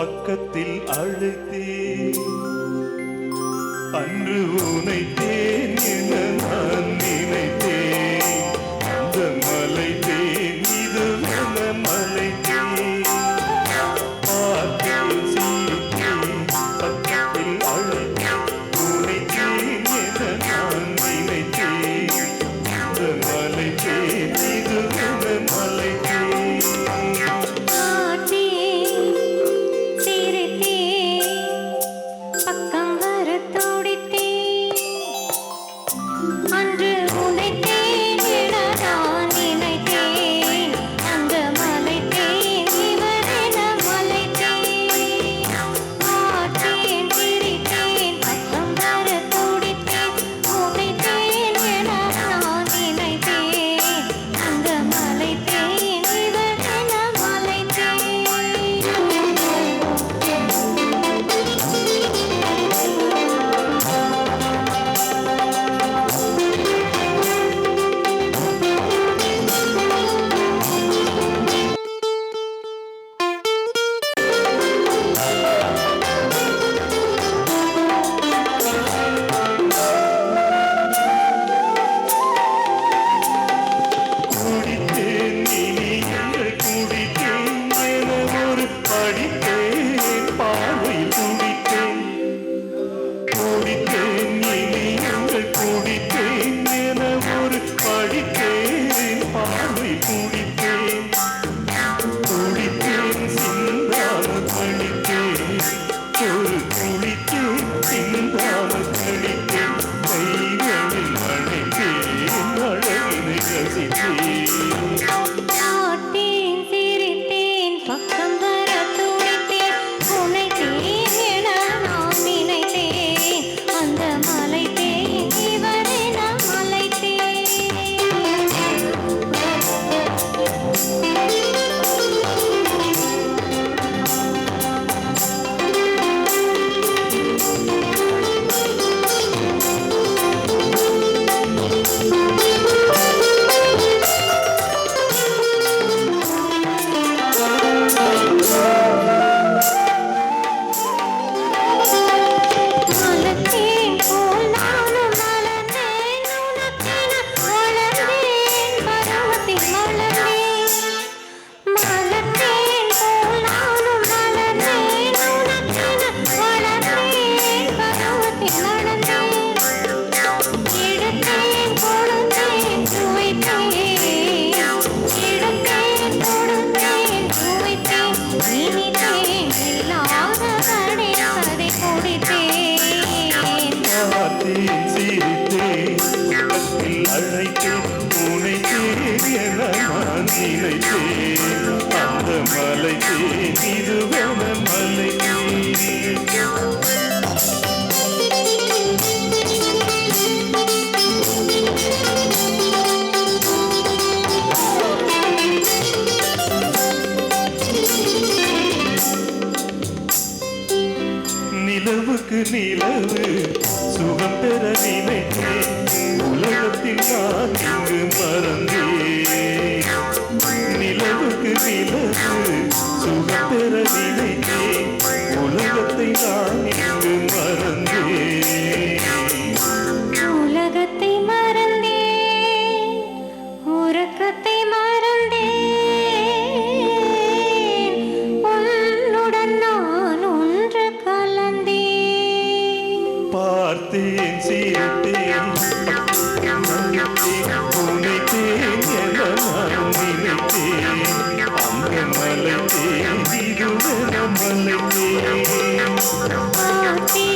பக்கத்தில் அழைத்தே அன்று உனைத்தேன் என நான் நினைத்தேன். அந்த மலைத்தேன் இது என மலைத்தேன். பார்த்தேன் சீர்த்தேன் பக்கத்தில் அழைத்தேன். உனைத்தேன் என நான் நினைத்தேன். அந்த மலைத்தேன் இது என மலைத்தேன். படித்தேன் பார்வையில் துடித்தேன் கூடித்தேன் நீங்கள் கூடித்தேன் என ஒரு படித்தேன். பார்வை கூடித்தேன். கூடித்தேன் சிந்தாமல் படித்தேன் ஒரு குளித்தேன் சிந்தாமல் நான் நினைத்தேன் அந்த மலை இதுவென மலை நிலவுக்கு நிலவு சுகம் பெற நினைத்தேன். உலகத்தில் நான் இங்கு மறந்தேன்? நிலவு உலகத்தை நான் Family. Family.